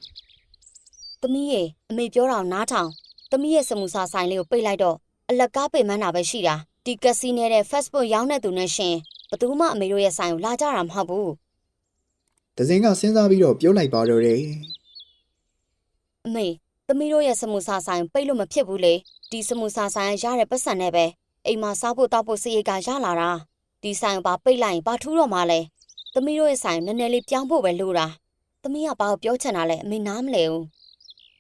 သမီးရေအမေပြောတာကိုနားထောင် သမီးရဲ့စမူစာဆိုင်လေးကိုပိတ်လိုက်တော့အလကားပိတ်မှန်းတာပဲရှိတာဒီကက်စီနဲတဲ့ Facebook ရောင်းတဲ့သူနဲ့ရှင်ဘယ်သူမှအမေတို့ရဲ့ဆိုင်ကိုလာကြတာမဟုတ်ဘူးဒဇင်ကစဉ်းစားပြီးတော့ပြောလိုက်ပါတော့တယ်အမေသမီးတို့ရဲ့စမူစာဆိုင်ပိတ်လို့မဖြစ်ဘူးလေဒီစမူစာဆိုင်ရတဲ့ပတ်စံနဲ့ပဲအိမ်မှာစားဖို့တောက်ဖို့စရိတ်ကရလာတာဒီဆိုင်ကိုဘာပိတ်လိုက်ရင်ဘာထူးတော့မှလဲသမီးတို့ရဲ့ဆိုင်နည်းနည်းလေးပြောင်းဖို့ပဲလိုတာသမီးကဘာကိုပြောချင်တာလဲအမေနားမလဲဘူး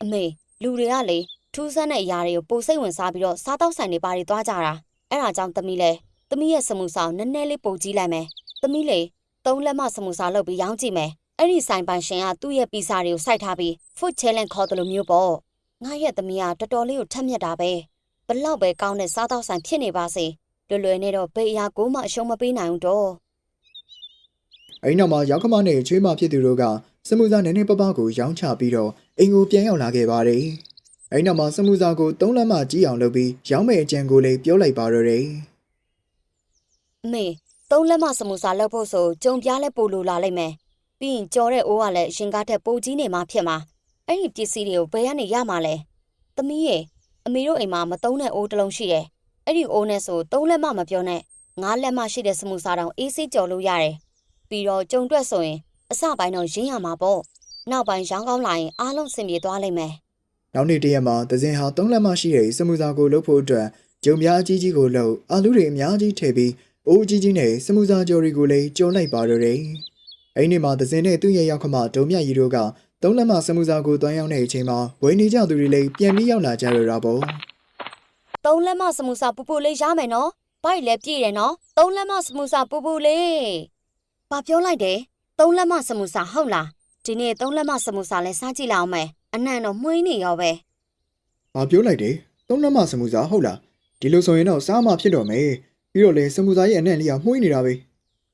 အမေလူတွေကလေ ထူးဆန်းတဲ့အရာတွေကိုပိုစိတ်ဝင်စားပြီးတော့စားတော့ဆိုင်တွေပါတွေသွားကြတာအဲ့ဒါကြောင့်သမီးလဲသမီးရဲ့စမှုစာကိုနည်းနည်းလေးပိုကြည့်လိုက်မယ်သမီးလေသုံးလက်မစမှုစာလုပ်ပြီးရောင်းကြည့်မယ်အဲ့ဒီဆိုင်ပိုင်ရှင်ကသူ့ရဲ့ပီစာတွေကိုစိုက်ထားပြီး food challenge ခေါ်တယ်လို့မျိုးပေါ့ငါရဲ့သမီးကတော်တော်လေးကိုထက်မြက်တာပဲဘလောက်ပဲကောင်းတဲ့စားတော့ဆိုင်ဖြစ်နေပါစေလွယ်လွယ်နဲ့တော့ဘေးအရာကိုမှအရှုံးမပေးနိုင်ဘူးတော့အဲဒီနောက်မှာရောက်ခမနဲ့ချွေးမဖြစ်သူတို့ကစမှုစာနည်းနည်းပပကိုရောင်းချပြီးတော့အိမ်ကိုပြန်ရောက်လာခဲ့ပါတယ်။ အဲဒီနောက်မှာစမှုစာကိုသုံးလက်မကြီးအောင်လုပ်ပြီးရောင်းမဲ့အကြံကိုလည်းပြောလိုက်ပါတော့တယ်အမေသုံးလက်မစမှုစာလုပ်ဖို့ဆိုကြုံပြားလဲပို့လိုလာလိမ့်မယ်ပြီးရင်ကြော်တဲ့အိုးကလည်းရှင်ကားထက်ပိုကြီးနေမှဖြစ်မှာအဲ့ဒီပစ္စည်းတွေကိုဘယ်ကနေရမှာလဲသမီးရေအမေတို့အိမ်မှာမသုံးတဲ့အိုးတစ်လုံးရှိတယ်အဲ့ဒီအိုးနဲ့ဆိုသုံးလက်မမပြောနဲ့ငါးလက်မရှိတဲ့စမှုစာတောင်အေးဆေးကြော်လို့ရတယ်ပြီးတော့ကြုံတွက်ဆိုရင်အစပိုင်းတော့ရင်းရမှာပေါ့နောက်ပိုင်းရောင်းကောင်းလာရင်အားလုံးစင်ပြေသွားလိမ့်မယ်။ နောက်နေ့တရက်မှာသဇင်ဟာသုံးလက်မရှိတဲ့စမှုစာကိုလုပ်ဖို့အတွက်ဂျုံပြားအကြီးကြီးကိုလှုပ်အာလူတွေအများကြီးထည့်ပြီးအိုးအကြီးကြီးနဲ့စမှုစာကြော်တွေကိုလည်းကြော်လိုက်ပါတော့တယ်။အဲဒီနေ့မှာသဇင်နဲ့သူ့ရဲ့ရောက်ခမဒုံမြတ်ရီတို့ကသုံးလက်မစမှုစာကိုတွန်းရောက်တဲ့အချိန်မှာဝယ်နေကြသူတွေလည်းပြန်ပြီးရောက်လာကြရတာပေါ့။သုံးလက်မစမှုစာပူပူလေးရမယ်နော်ဘိုက်လည်းပြည့်တယ်နော်သုံးလက်မစမှုစာပူပူလေးဘာပြောလိုက်တယ်သုံးလက်မစမှုစာဟုတ်လားဒီနေ့သုံးလက်မစမှုစာလဲစားကြည့်လောက်မယ် အနံ့တော့မှုင်းနေရောပဲ။ဘာပြောလိုက်တယ်။သုံးလက်မစမှုစာဟုတ်လား။ဒီလိုဆိုရင်တော့စားမဖြစ်တော့မယ်။ပြီးတော့လေစမှုစာရဲ့အနံ့လေးကမှုေးနေတာပဲ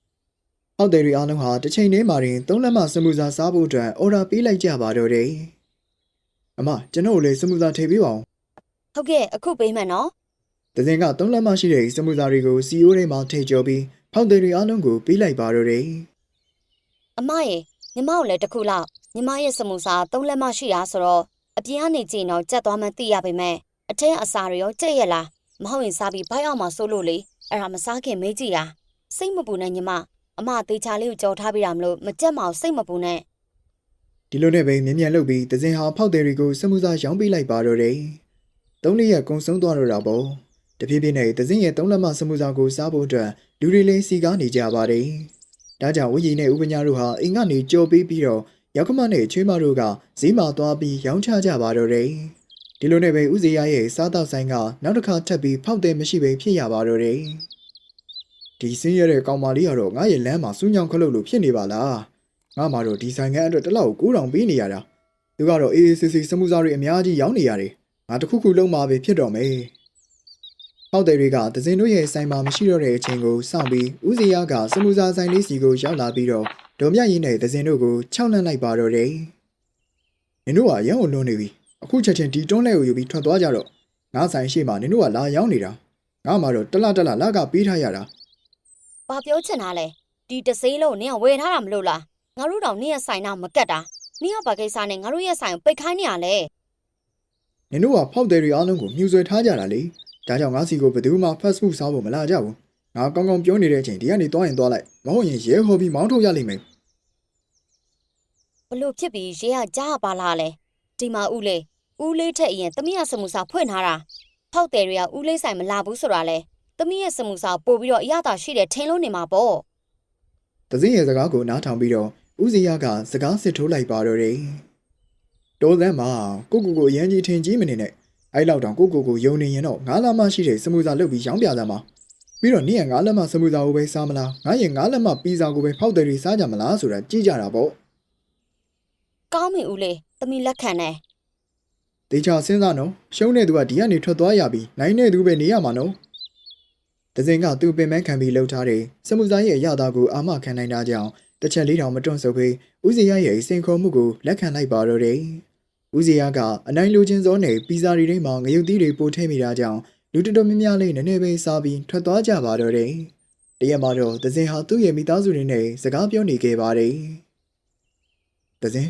။ဟုတ်တယ်ရီအားလုံးဟာတစ်ချိန်တည်းမှာတင်သုံးလက်မစမှုစာစားဖို့အတွက်အော်ဒါပေးလိုက်ကြပါတော့တယ်။အမကျွန်တော်ကိုလေစမှုစာထည့်ပေးပါအောင်ဟုတ်ကဲ့အခုပေးမယ်နော်။တစင်ကသုံးလက်မရှိတဲ့စမှုစာတွေကို CEO ထဲမှာထည့်ကျော်ပြီးဖောက်တယ်ရီအားလုံးကိုပေးလိုက်ပါတော့တယ်အမရေညီမကိုလည်းတစ်ခုလောက် ညီမရဲ့စမှုစာသုံးလက်မရှိတာဆိုတော့အပြင်ကနေကြည့်တော့ကြက်သွားမှသိရပါမယ်အထက်အစာတွေရောကြက်ရလားမဟုတ်ရင်စားပြီးဘိုက်အောင်မှစိုးလို့လေအဲ့ဒါမစားခင်မေးကြည့်တာစိတ်မပူနဲ့ညီမအမသေးချာလေးကိုကြော်ထားပေးတာမလို့မကြက်မအောင်စိတ်မပူနဲ့ ။ဒီလိုနဲ့ပဲမြ мян လုပ်ပြီးတစင်ဟာဖောက်တယ်ရီကိုစမှုစာရောင်းပေးလိုက်ပါတော့တယ်။သုံးလေးရက်ကုံဆုံးသွားတော့တာပေါ့။တဖြည်းဖြည်းနဲ့တစင်ရဲ့သုံးလက်မစမှုစာကိုစားဖို့အတွက်လူတွေလည်းစီကားနေကြပါတယ်။ဒါကြောင့်ဝီရီနဲ့ဥပညာတို့ဟာအိမ်ကနေကြော်ပေးပြီးတော့ ရောက်ခမနဲ့ချွေးမတို့ကဈေးမှာသွားပြီးရောင်းချကြပါတော့တယ်။ဒီလိုနဲ့ပဲဥစီရရဲ့စားတော့ဆိုင်ကနောက်တစ်ခါထပ်ပြီးဖောက်တယ်မရှိပဲဖြစ်ရပါတော့တယ်။ဒီစင်းရတဲ့ကောင်မလေးကတော့ငါရဲ့လမ်းမှာစူးညောင်ခလုတ်လို့ဖြစ်နေပါလား။ငါမှတော့ဒီဆိုင်ကအတွက်တစ်လောက်ကို9000ပေးနေရတာ။သူကတော့အေးအေးဆေးဆေးစမှုစားတွေအများကြီးရောင်းနေရတယ်။ငါတစ်ခုခုလုံးမှာပဲဖြစ်တော့မယ်။ဟောက်တယ်တွေကဒဇင်တို့ရဲ့ဆိုင်မှာမရှိတော့တဲ့အချိန်ကိုစောင့်ပြီးဦးစီရကစမှုစားဆိုင်လေးစီကိုရောက်လာပြီးတော့ ဒေါ်မြရင်းနဲ့ဒဇင်တို့ကိုခြောက်လန့်လိုက်ပါတော့တယ်။နင်တို့ကရန်ကိုလွန်နေပြီ။အခုချက်ချင်းဒီတွန်းလဲကိုယူပြီးထွက်သွားကြတော့ငါဆိုင်ရှိမှနင်တို့ကလာရောက်နေတာ။ငါမှတော့တလတလလကပေးထားရတာ။ဘာပြောချင်တာလဲ။ဒီတစေးလုံးနင်ကဝယ်ထားတာမလို့လား။ငါတို့တောင်နင်ရဲ့ဆိုင်နာမကတ်တာ။နင်ကဘာကိစ္စနဲ့ငါတို့ရဲ့ဆိုင်ကိုပိတ်ခိုင်းနေရလဲ။နင်တို့ကဖောက်တယ်တွေအားလုံးကိုမြှူဆွဲထားကြတာလေ။ဒါကြောင့်ငါစီကိုဘယ်သူမှ fast food စားဖို့မလာကြဘူး။ငါကောင်းကောင်းပြောနေတဲ့အချိန်ဒီကနေသွားရင်သွားလိုက်။မဟုတ်ရင်ရဲခေါ်ပြီးမောင်းထုတ်ရလိမ့်မယ်။ ဘလို့ဖြစ်ပြီးရဲကကြားပါလားလဲ။ဒီမှာဦးလေးဦးလေးထက်အရင်သမီးရစမှုစာဖွင့်ထားတာ။ဖောက်တယ်တွေကဦးလေးဆိုင်မလာဘူးဆိုတာလဲ။သမီးရဲ့စမှုစာပို့ပြီးတော့အရသာရှိတယ်ထင်လို့နေမှာပေါ့။။တစင်းရဲ့စကားကိုနားထောင်ပြီးတော့ဦးစီရကစကားစစ်ထိုးလိုက်ပါတော့တယ်။တိုးသမ်းမှာကိုကိုကိုအရင်ကြီးထင်ကြီးမနေနဲ့။အဲ့လောက်တောင်ကိုကိုကိုယုံနေရင်တော့ငါးလမရှိတဲ့စမှုစာလုပ်ပြီးရောင်းပြသားမှာ။ပြီးတော့နင့်ရဲ့ငါးလက်မစမှုစာကိုပဲစားမလား။ငါရဲ့ငါးလက်မပီဇာကိုပဲဖောက်တယ်တွေစားကြမလားဆိုတာကြည့်ကြတာပေါ့ ကောင်းပြီဦးလေးသမီးလက်ခံတယ်။တေချာစဉ်းစားနော်။ရှုံးတဲ့သူကဒီကနေထွက်သွားရပြီ။နိုင်တဲ့သူပဲနေရမှာနော်။တစင်ကသူ့ပင်မခံပြီးလှုပ်ထားတဲ့စမှုစာရဲ့အရသာကိုအာမခံနိုင်တာကြောင့်တစ်ချက်လေးတောင်မတွန့်ဆုပ်ပြီးဦးစီရရဲ့စင်ခေါ်မှုကိုလက်ခံလိုက်ပါတော့တယ်။ဦးစီယာကအနိုင်လူချင်းစောနဲ့ပီဇာတွေထဲမှာငရုတ်သီးတွေပို့ထည့်မိတာကြောင့်လူတော်တော်များများလေးနည်းနည်းပဲစားပြီးထွက်သွားကြပါတော့တယ်။တရက်မှာတော့သဇင်ဟာသူ့ရဲ့မိသားစုတွေနဲ့စကားပြောနေခဲ့ပါတယ်။သဇင်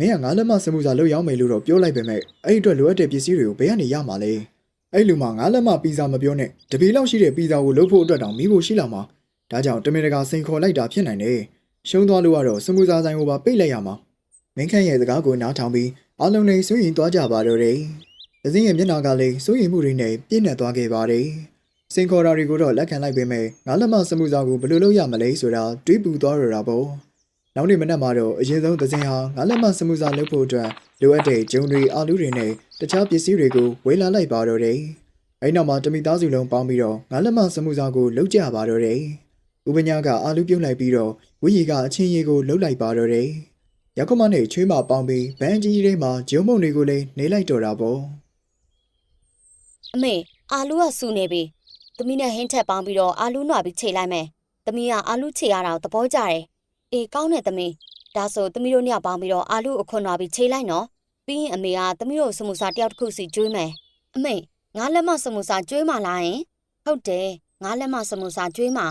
မင်းကငါးလက်မစမှုစာလုပ်ရောက်မယ်လို့တော့ပြောလိုက်ပေမဲ့အဲ့ဒီအတွက်လိုအပ်တဲ့ပစ္စည်းတွေကိုဘယ်ကနေရမှာလဲ။အဲ့လူမှငါးလက်မပီဇာမပြောနဲ့တပီလောက်ရှိတဲ့ပီဇာကိုလုပ်ဖို့အတွက်တောင်မိဖို့ရှိလာမှာ။ဒါကြောင့်တမင်တကာစိန်ခေါ်လိုက်တာဖြစ်နိုင်တယ်။ရှုံးသွားလို့ကတော့စမှုစာဆိုင်ကိုပါပိတ်လိုက်ရမှာ။မင်းခန့်ရဲ့စကားကိုနားထောင်ပြီးအားလုံးလည်းစိုးရင်သွားကြပါတော့တယ်။ဒဇင်းရဲ့မျက်နှာကလည်းစိုးရင်မှုတွေနဲ့ပြည့်နေသွားခဲ့ပါတယ်။စင်ခေါ်တာတွေကိုတော့လက်ခံလိုက်ပေမဲ့ငါလက်မစမှုစာကိုဘယ်လိုလုပ်ရမလဲဆိုတာတွေးပူသွားရတာပေါ့။ နောက်နေ့မနက်မှာတော့အရင်ဆုံးသစင်ဟာငါးလက်မစမှုစာလုပ်ဖို့အတွက်လိုအပ်တဲ့ဂျုံတွေအာလူတွေနဲ့တခြားပစ္စည်းတွေကိုဝေလာလိုက်ပါတော့တယ်။အဲဒီနောက်မှာတမိသားစုလုံးပေါင်းပြီးတော့ငါးလက်မစမှုစာကိုလုပ်ကြပါတော့တယ်။ဥပညာကအာလူပြုတ်လိုက်ပြီးတော့ဝီရီကအချင်းရီကိုလှုပ်လိုက်ပါတော့တယ်။ရောက်ခမနဲ့ချွေးမပေါင်းပြီးဗန်ကြီးလေးမှာဂျုံမုံတွေကိုလည်းနေလိုက်တော့တာပေါ့။အမေအာလူကစူနေပြီသမီးနဲ့ဟင်းထက်ပေါင်းပြီးတော့အာလူနွားပြီးခြေလိုက်မယ်သမီးကအာလူခြေရတာကိုသဘောကျတယ် အေးကောင်းတဲ့သမီးဒါဆိုသမီးတို့ညပေါင်းပြီးတော့အာလူအခွန်နွားပြီးခြေလိုက်နော်ပြီးရင်အမေကသမီးတို့စမူစာတယောက်တစ်ခုစီကျွေးမယ်အမေငါလက်မစမူစာကျွေးမှလားယင်ဟုတ်တယ်ငါလက်မစမူစာကျွေးမှ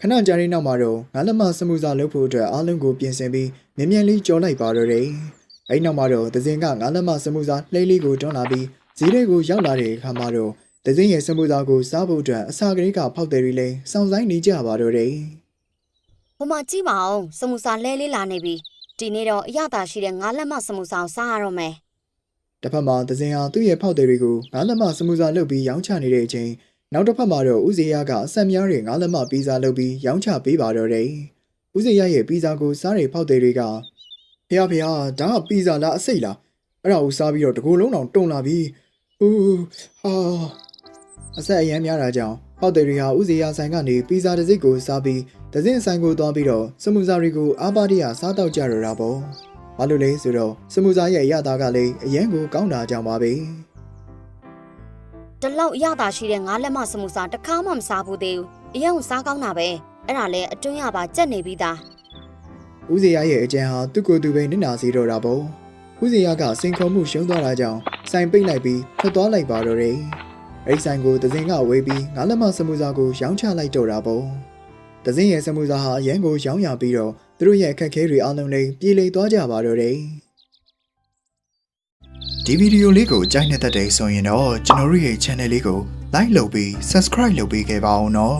ခဏကြာနေနောက်မှာတော့ငါလက်မစမူစာလုပ်ဖို့အတွက်အားလုံးကိုပြင်ဆင်ပြီးမြင်မြန်လေးကြောလိုက်ပါတော့တယ်အဲ့နောက်မှာတော့တစင်ကငါလက်မစမူစာလှိလေးကိုတွန်းလာပြီးဈေးတွေကိုရောက်လာတဲ့အခါမှာတော့တစင်ရဲ့စမူစာကိုစားဖို့အတွက်အစာကလေးကဖောက်တယ်ရီလဲစောင့်ဆိုင်နေကြပါတော့တယ် ဟိုမှာကြည့်ပါအောင်စမှုစာလဲလေးလာနေပြီဒီနေ့တော့အရသာရှိတဲ့ငါလက်မစမှုစာကိုစားရတော့မယ်။တစ်ဖက်မှာသစင်ဟာသူ့ရဲ့ဖောက်တယ်တွေကိုငါလက်မစမှုစာလုပ်ပြီးရောင်းချနေတဲ့အချိန်နောက်တစ်ဖက်မှာတော့ဦးဇေယျကအဆက်များတဲ့ငါလက်မပီဇာလုပ်ပြီးရောင်းချပေးပါတော့တယ်။ဦးဇေယျရဲ့ပီဇာကိုစားတဲ့ဖောက်တယ်တွေကဖះဖះဒါကပီဇာလားအစိတ်လားအဲ့ဒါကိုစားပြီးတော့တကူလုံးတောင်တုံလာပြီးဦးဟာအဆက်အယမ်းများတာကြောင့်ဖောက်တယ်တွေဟာဦးဇေယျဆိုင်ကနေပီဇာတစ်စိတ်ကိုစားပြီး ဒဇင်ဆိုင်ကိုသွားပြီးတော့စမူဇာတွေကိုအာပါတိယစားတော့ကြရတာပေါ့ဘာလို့လဲဆိုတော့စမူဇာရဲ့အရသာကလည်းအရန်ကိုကောင်းတာကြောင့်ပါပဲဒီလောက်အရသာရှိတဲ့ငါလက်မစမှုစာတစ်ခါမှမစားဘူးသေးဘူးအရင်ကစားကောင်းတာပဲအဲ့ဒါလဲအတွင်းရပါကြက်နေပြီးသားဦးဇေယျရဲ့အကြံဟာသူ့ကိုယ်သူပဲနစ်နာစေတော့တာပေါ့ဦးဇေယျကစိန်ခေါ်မှုရှုံးသွားတာကြောင့်ဆိုင်ပိတ်လိုက်ပြီးထွက်သွားလိုက်ပါတော့တယ်အဲ့ဒီဆိုင်ကိုဒဇင်ကဝေးပြီးငါးလက်မစမူဇာကိုရောင်းချလိုက်တော့တာပေါ့ ဒဇင်ရဲ့စမူဇာဟာအရန်ကိုရောင်းရပြီးတော့သူတို့ရဲ့အခက်အခဲတွေအလုံးလေးပြေလည်သွားကြပါတော့တယ်ဒီဗီဒီယိုလေးကိုကြိုက်နေတဲ့တဲ့ဆိုရင်တော့ကျွန်တော်တို့ရဲ့ channel လေးကို like လုပ်ပြီး subscribe လုပ်ပေးခဲ့ပါအောင်နော်